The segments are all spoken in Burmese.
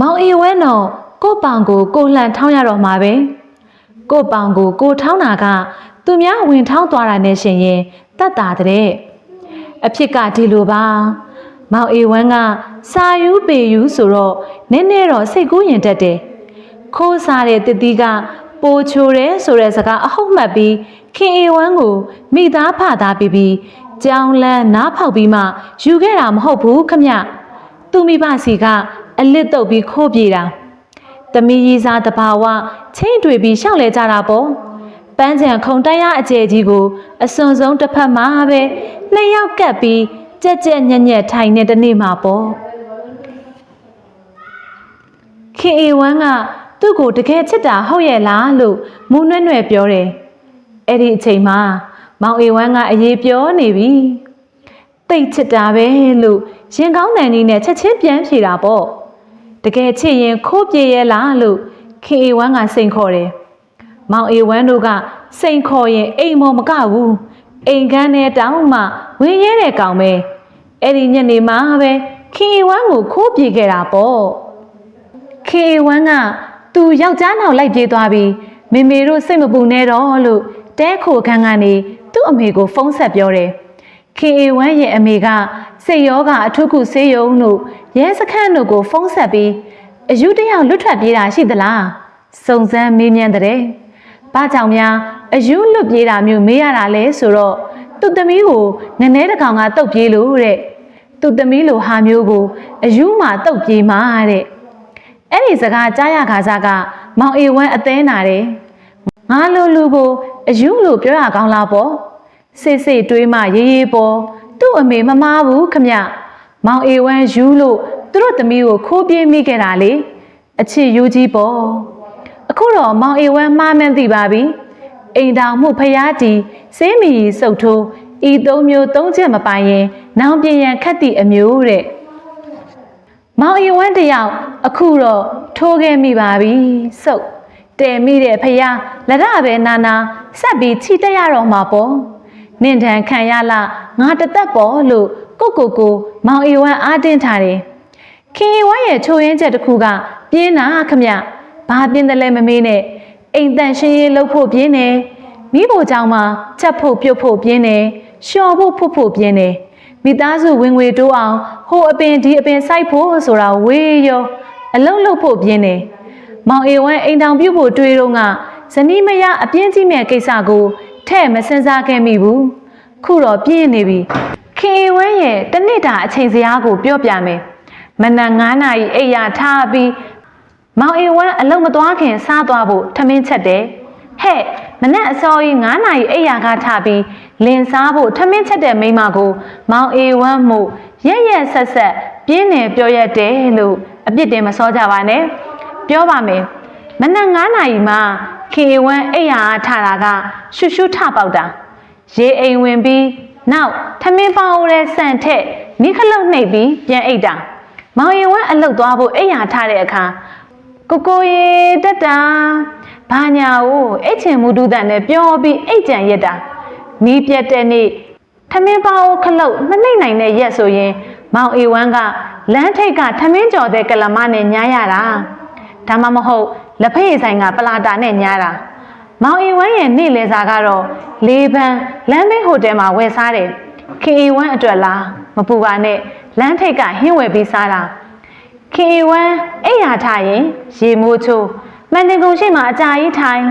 မောင်အေဝဲတော့ကို့ပောင်ကိုကိုလှန်ထောင်းရတော့မှာပဲကို့ပောင်ကိုကိုထောင်းတာက သူများဝင်ထောင်းသွားတာနဲ့ရှင်ရင်တတ်တာတဲ့အဖြစ်ကဒီလိုပါမောင်အေဝမ်းကစာယူပေယူဆိုတော့နည်းနည်းတော့စိတ်ကူးရင်တက်တယ်ခိုးစားတဲ့တတိကပိုချိုတယ်ဆိုတဲ့စကားအဟုတ်မှတ်ပြီးခင်အေဝမ်းကိုမိသားဖသားပြီးပြီးကြောင်လန်းနားဖောက်ပြီးမှယူခဲ့တာမဟုတ်ဘူးခမ သူမိဘစီကအလစ်တုပ်ပြီးခိုးပြေတာတမီရီစားတဘာဝချင်းတွေပြီးရှောက်လဲကြတာပေါ့ပန်းချံခုံတန်းရအကျယ်ကြီးကိုအစွန်ဆုံးတစ်ဖက်မှာပဲနှစ်ယောက်ကပ်ပြီးကြက်ကြက်ညက်ညက်ထိုင်နေတနေ့မှာပေါ့ခင်အေဝမ်းကသူ့ကိုတကယ်ချစ်တာဟုတ်ရဲ့လားလို့မူးနွဲ့နွဲ့ပြောတယ်အဲ့ဒီအချိန်မှာမောင်အေဝမ်းကအရေးပြောနေပြီတိတ်ချစ်တာပဲလို့ ရင်ကောင်းတန်ကြီးနဲ့ချက်ချင်းပြန်ဖြေတာပေါ့တကယ်ချစ်ရင်ခိုးပြေရဲ့လားလို့ခင်အေဝမ်းကစိန်ခေါ်တယ်မောင်အေဝမ်းတို့ကစိန်ခေါ်ရင်အိမ်မော်မကဘူးအိမ်ကန်းနဲ့တောင်းမှဝင်ရဲတဲ့ကောင်ပဲအဲ့ဒီညနေမှာပဲခင်အေဝမ်းကိုခိုးပြေခဲ့တာပေါ့ခင်အေဝမ်းကသူယောက်ျားနောက်လိုက်ပြေးသွားပြီးမေမေတို့စိတ်မပူနဲ့တော့လို့တဲခိုခန်းကနေသူ့အမေကိုဖုန်းဆက်ပြောတယ် ခင်အေဝမ်းရဲ့အမေကစိတ်ယောဂအထုခုဆေးရုံတို့ရဲစခန်းတို့ကို ဖုန်းဆက်ပြီးအယူတယောက်လွတ်ထွက်ပြေးတာရှိသလားစုံစမ်းမေးမြန်းတဲ့ဘာကြောင့်များအယူလွတ်ပြေးတာမျိုးမေးရတာလဲဆိုတော့သူ့သမီးကိုငနဲတကောင်ကတုတ်ပြေးလို့တဲ့သူ့သမီးလိုဟာမျိုးကိုအယူမှတုတ်ပြေးမှာတဲ့အဲ့ဒီစကားကြားရခါစားကမောင်အေဝမ်းအသေးနာတယ်ငါလိုလူကိုအယူလို့ပြောရကောင်းလားပေါ့ စိတ်စိတ်တွေးမှရေးရေးပေါ်သူ့အမေမမားဘူးခမမောင်အေဝမ်းယူလို့သူတို့သမီးကိုခိုးပြေးမိခဲ့တာလေအချစ်ယူကြီးပေါ်အခုတော့မောင်အေဝမ်းမှားမှန်းသိပါပြီအိမ်တောင်မှုဖျားတီစေးမီစုပ်ထိုးဤသုံးမျိုးသုံးချက်မပိုင်ရင် နောင်ပြင်ရန်ခတ်သည့်အမျိုးတဲ့မောင်အေဝမ်းတယောက်အခုတော့ထိုးခဲ့မိပါပြီစုပ်တဲမိတဲ့ဖျားလက်ရပဲနာနာဆက်ပြီးချီတက်ရတော့မှာပေါ့ နင့်ထန်ခံရလားငါတသက်ပေါ်လို့ကိုကိုကိုမောင်အေဝမ်းအားတင်းထားတယ်ခင်အေဝမ်းရဲ့ချိုးရင်းချက်တစ်ခုကပြင်းတာခမဘာပြင်းတယ်လဲမမေးနဲ့အိမ်တန်ရှင်းရေးလုပ်ဖို့ပြင်းတယ်မိဖို့ကြောင့်မှချက်ဖို့ပြုတ်ဖို့ပြင်းတယ်လျှော်ဖို့ဖို့ဖို့ပြင်းတယ်မိသားစုဝင်ငွေတိုးအောင်ဟိုအပင်ဒီအပင်စိုက်ဖို့ဆိုတာဝေးရောအလုံးလုံးဖို့ပြင်းတယ်မောင်အေဝမ်းအိမ်တောင်ပြုတ်ဖို့တွေးတော့ကဇနီးမရအပြင်းကြီးမဲ့ကိစ္စကို ထဲ့မစင်စားခဲ့မိဘူးခုတော့ပြင်းနေပြီခင်အေဝဲရဲ့တနစ်တာအချိန်စရာကိုပြောပြမယ်မနက်9နာရီအိပ်ရာထားပြီးမောင်အေဝဲအလုံးမသွားခင်စားသွားဖို့ထမင်းချက်တယ်ဟဲ့မနက်အစောကြီး9နာရီအိပ်ရာကထားပြီးလင်စားဖို့ထမင်းချက်တဲ့မိန်းမကို မောင်အေဝမ်းမှုရက်ရက်ဆက်ဆက်ပြင်းနေပြောရက်တယ်လို့အပြစ်တင်မစောကြပါနဲ့ပြောပါမယ်မနက်9နာရီမှာ ခင်အေဝမ်းအိပ်ရာထတာကရှုရှုထပေါက်တာရေအိမ်ဝင်ပြီးနောက်ထမင်းပေါင်းရဲဆန့်ထက်မိခလုတ်နှိပ်ပြီးပြန်အိတ်တာမောင်ရင်ဝမ်းအလုတ်သွားဖို့အိမ်ရထားတဲ့အခါကိုကိုရေတက်တာဘာညာကိုအိတ်ချင်မှုဒုဒတ်နဲ့ပြောပြီးအိတ်ကြံရက်တာမီးပြတ်တဲ့နေ့ထမင်းပေါင်းခလုတ်မနှိပ်နိုင်တဲ့ရက်ဆိုရင်မောင်အေဝမ်းကလမ်းထိပ်ကထမင်းကြော်တဲ့ကလမနဲ့ညားရတာဒါမှမဟုတ် လက်ဖက်ရည်ဆိုင်ကပလာတာနဲ့ညားတာမောင်အီဝမ်းရဲ့နေ့လည်စာကတော့လေပန်းလမ်းဘေးဟိုတယ်မှာဝယ်စားတယ်ခင်အီဝမ်းအတွက်လားမပူပါနဲ့လမ်းထိပ်ကဟင်းဝယ်ပြီးစားတာခင်အီဝမ်းအိပ်ရာထားရင်ရေမိုးချိုးမန်တင်ကုန်ရှိမှအကြာကြီးထိုင်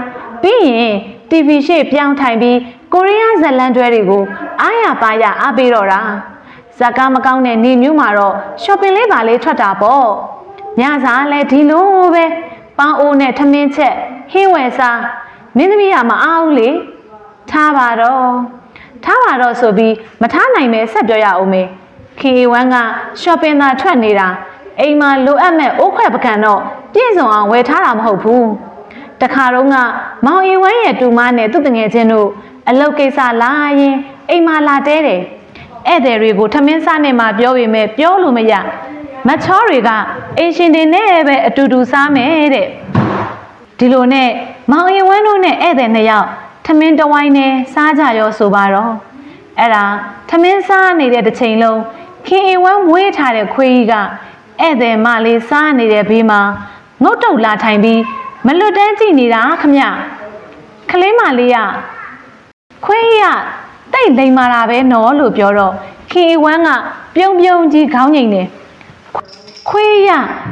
ပြီးရင် TV ရှေ့ပြောင်းထိုင်ပြီးကိုရီးယားဇလန်တွဲတွေကိုအားရပါရအားပေးတော့တာဇာကားမကောင်းတဲ့နေမျိုးမှာတော့ shopping လေးပါလေးထွက်တာပေါ့ညစားလဲဒီလိုပဲ ပန်းအိုးနဲ့ထမင်းချက်ဟင်းဝယ်စားမင်းသမီးကမအားဘူးလေထားပါတော့ထားပါတော့ဆိုပြီးမထားနိုင်ပဲဆက်ပြောရအောင်မေခေဝမ်းက shopping သာထွက်နေတာအိမ်မှာလိုအပ်မဲ့အိုးခွက်ပကံတော့ပြည့်စုံအောင်ဝယ်ထားတာမဟုတ်ဘူးတခါတော့ကမောင်အီဝမ်းရဲ့တူမနဲ့သူ့တငယ်ချင်းတို့အလုပ်ကိစ္စလာရင်အိမ်မှာလာတဲတယ်ဧည့်သည်တွေကိုထမင်းစားနေမှပြောပေမဲ့ပြောလို့မရ မချောတွေကအိမ်ရှင်တွေနဲ့ပဲအတူတူစားမယ်တဲ့ဒီလိုနဲ့မောင်ရင်ဝန်းတို့နဲ့ဧည့်သည်နှစ်ယောက်ထမင်းတဝိုင်းနဲ့စားကြရောဆိုပါတော့အဲ့ဒါထမင်းစားနေတဲ့တစ်ချိန်လုံးခင်အင်ဝန်းမွေးထားတဲ့ခွေးကြီးကဧည့်သည်မလေးစားနေတဲ့ဘေးမှာငုတ်တုတ်လာထိုင်ပြီးမလွတ်တမ်းကြည့်နေတာခမကလေးမလေးကခွေးရတိတ်လိမ်မာတာပဲနော်လို့ပြောတော့ခေဝမ်းကပြုံးပြုံးကြီးခေါင်းငိမ့်တယ် ခွေးရ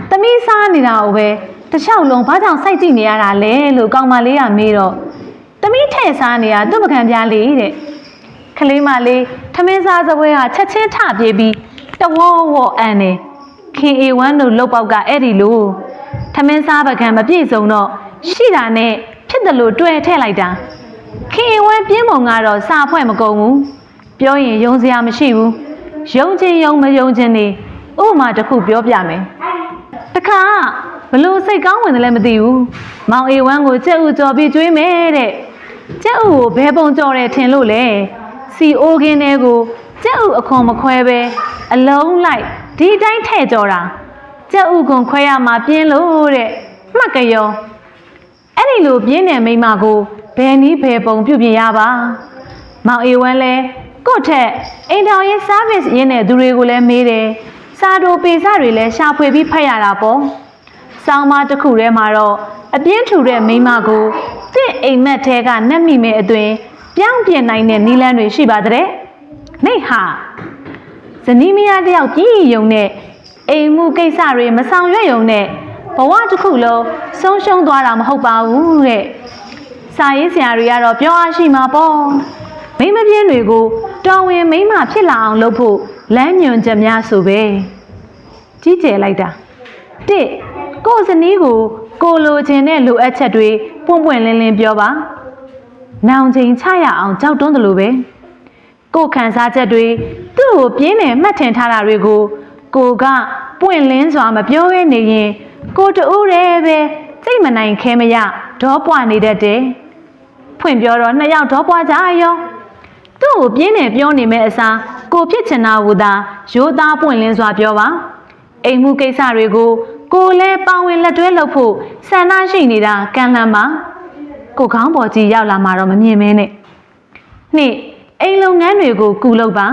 သမီးစားနေတာကိုပဲတစ်လျှောက်လုံးဘာကြောင့်စိုက်ကြည့်နေရတာလဲလို့ကောင်မလေးကမေးတော့သမီးထဲ့စားနေတာသူ့ပကံပြားလေးတဲ့ကလေးမလေးထမင်းစားစပွဲဟာချက်ချင်းထပြေးပြီးတဝေါဝေါအန်နေခင်အေဝမ်းတို့လုတ်ပေါက်ကအဲ့ဒီလိုထမင်းစားပကံမပြည့်စုံတော့ရှိတာနဲ့ဖြစ်တယ်လို့တွေ့ထည့်လိုက်တာခင်အေဝမ်းပြင်းပုံကတော့စာဖွဲ့မကုန်ဘူးပြောရင်ယုံစရာမရှိဘူးယုံချင်းယုံမယုံချင်းနေ ဥပမာတစ်ခုပြောပြမယ်တခါဘလို့စိတ်ကောင်းဝင်တယ်လည်းမသိဘူးမောင်အေဝမ်းကိုကြက်ဥကြော်ပြီးကျွေးမယ်တဲ့ကျက်ဥကိုဘဲပုံကြော်တယ်ထင်လို့လေစီအိုးကင်းတဲ့ကိုကျက်ဥအခွန်မခွဲပဲအလုံးလိုက်ဒီတိုင်းထဲ့ကြော်တာကျက်ဥကွန်ခွဲရမှာပြင်းလို့တဲ့မှတ်ကြရောအဲ့ဒီလိုပြင်းတဲ့မိန်းမကိုဘယ်နည်းဘယ်ပုံပြုပြင်ရပါမောင်အေဝမ်းလဲကို့ထက်အိမ်တော်ရေး service ရင်းတဲ့သူတွေကိုလည်းမေးတယ် စာတိုပေစတွေလည်းရှာဖွေပြီးဖတ်ရတာပေါ့ဆောင်းမတစ်ခုထဲမှာတော့အပြင်းထူတဲ့မိန်းမကိုတင့်အိမ်မက်ထဲကနှက်မိမဲ့အသွင်ပြောင်းပြင်နိုင်တဲ့နီလန်းတွေရှိပါတဲ့။နေဟာဇနီးမယားတယောက်ပြည်ယုံနဲ့အိမ်မှုကိစ္စတွေမဆောင်ရွက်ယုံနဲ့ဘဝတစ်ခုလုံးဆုံးရှုံးသွားတာမဟုတ်ပါဘူးတဲ့။စာရေးဆရာတွေကတော့ပြောအားရှိမှာပေါ့။မိန်းမပြင်းတွေကိုတော်ဝင်မိန်းမဖြစ်လာအောင်လုပ်ဖို့လမ်းညွှန်ချက်များဆိုပဲ။ ကြီးကျယ်လိုက်တာ။တစ်ကိုယ်ဇနီးကိုကိုလိုချင်တဲ့လိုအပ်ချက်တွေပွန့်ပွန့်လင်းလင်းပြောပါ။နောင်ချိန်ချရအောင်ကြောက်တွန်းတယ်လို့ပဲ။ကိုယ်ခံစားချက်တွေသူ့ကိုပြင်းတယ်မှတ်ထင်ထားတာတွေကိုကိုကပွင့်လင်းစွာမပြောဘဲနေရင်ကိုတူးတယ်ပဲစိတ်မနိုင်ခဲမရဒေါပွားနေတတ်တယ်။ဖွင့်ပြောတော့နှစ်ယောက်ဒေါပွားကြရော။သူ့ကိုပြင်းတယ်ပြောနေမဲ့အစားကိုဖြစ်ချင်တာကိုသာရိုးသားပွင့်လင်းစွာပြောပါ။ အိမ်မှုကိစ္စတွေကိုကိုလည်းပါဝင်လက်တွဲလုပ်ဖို့ဆန္ဒရှိနေတာကံလန့်ပါကိုခေါင်းပေါ်ကြီးရောက်လာမှတော့မမြင်မဲနဲ့နှစ်အိမ်လုပ်ငန်းတွေကိုကူလုပ်ပါ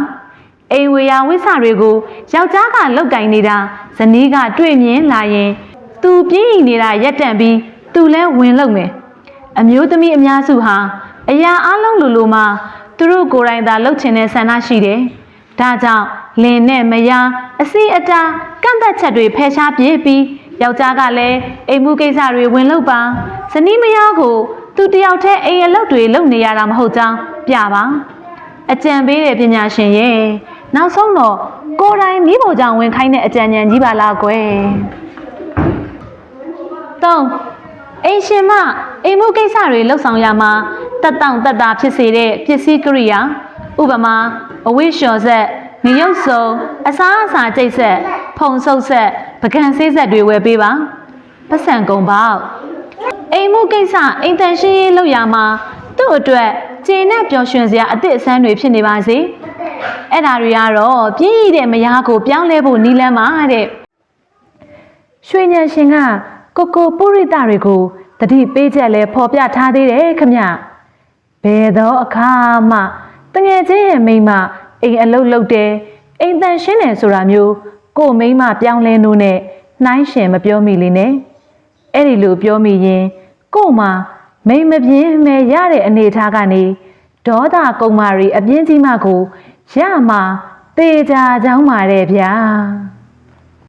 အိမ်ဝေယာဝိဆတွေကိုယောက်ျားကလောက်ကင်နေတာဇနီးကတွေ့မြင်လာရင်သူပြင်းရင်နေတာရက်တန့်ပြီးသူလဲဝင်လုပ်မယ်အမျိုးသမီးအများစုဟာအရာအလုံးလိုလိုမှသူတို့ကိုယ်တိုင်သာလှုပ်ချင်တဲ့ဆန္ဒရှိတယ် ဒါကြောင့်လင်နဲ့မယားအစီအတာကန့်သက်ချက်တွေဖယ်ရှားပြစ်ပြီးယောက်ျားကလည်းအိမ်မှုကိစ္စတွေဝင်လုပ်ပါဇနီးမယားကိုသူတယောက်တည်းအိမ်အလုပ်တွေလုပ်နေရတာမဟုတ်ကြောင်းပြပါအကြံပေးတဲ့ပညာရှင်ရဲ့နောက်ဆုံးတော့ကိုယ်တိုင်မိဖို့ကြောင့်ဝင်ခိုင်းတဲ့အကြံဉာဏ်ကြီးပါလားကွယ်သုံးအိမ်ရှင်မအိမ်မှုကိစ္စတွေလှုပ်ဆောင်ရမှာတက်တောင့်တက်တာဖြစ်စေတဲ့ပစ္စည်းကိရိယာ ဥပမာအဝိရှော်ဆက်ငရုတ်စုံအစားအစာကျိတ်ဆက်ဖုံဆုပ်ဆက်ပကံဆေးဆက်တွေဝယ်ပေးပါပတ်စံကုန်ပေါက်အိမ်မှုကိစ္စအိမ်တန်ရှင်းရေးလုပ်ရမှာသူ့အတွက်ကျေနပ်ပျော်ရွှင်စရာအသည့်အဆန်းတွေဖြစ်နေပါစေအဲ့ဒါတွေကတော့ပြည့်ရည်တဲ့မယားကိုပြောင်းလဲဖို့နီးလန်းပါတဲ့ရွှေညံရှင်ကကိုကိုပုရိသတွေကိုတတိပေးချက်လဲဖော်ပြထားသေးတယ်ခမဘယ်တော့အခါမှ တငယ်ချင်းရဲ့မိန်းမအိမ်အလုတ်လုတ်တယ်အိမ်တန်ရှင်းတယ်ဆိုတာမျိုးကို့မိန်းမပြောင်းလဲနိုးနဲ့နှိုင်းရှင်မပြောမိလေနဲ့အဲ့ဒီလိုပြောမိရင်ကို့မှာမိန်မပြင်းမဲရတဲ့အနေအထားကနေဒေါသကုံမာရီအပြင်းကြီးမှကိုရမှာတေချာချောင်းပါတဲ့ဗျာ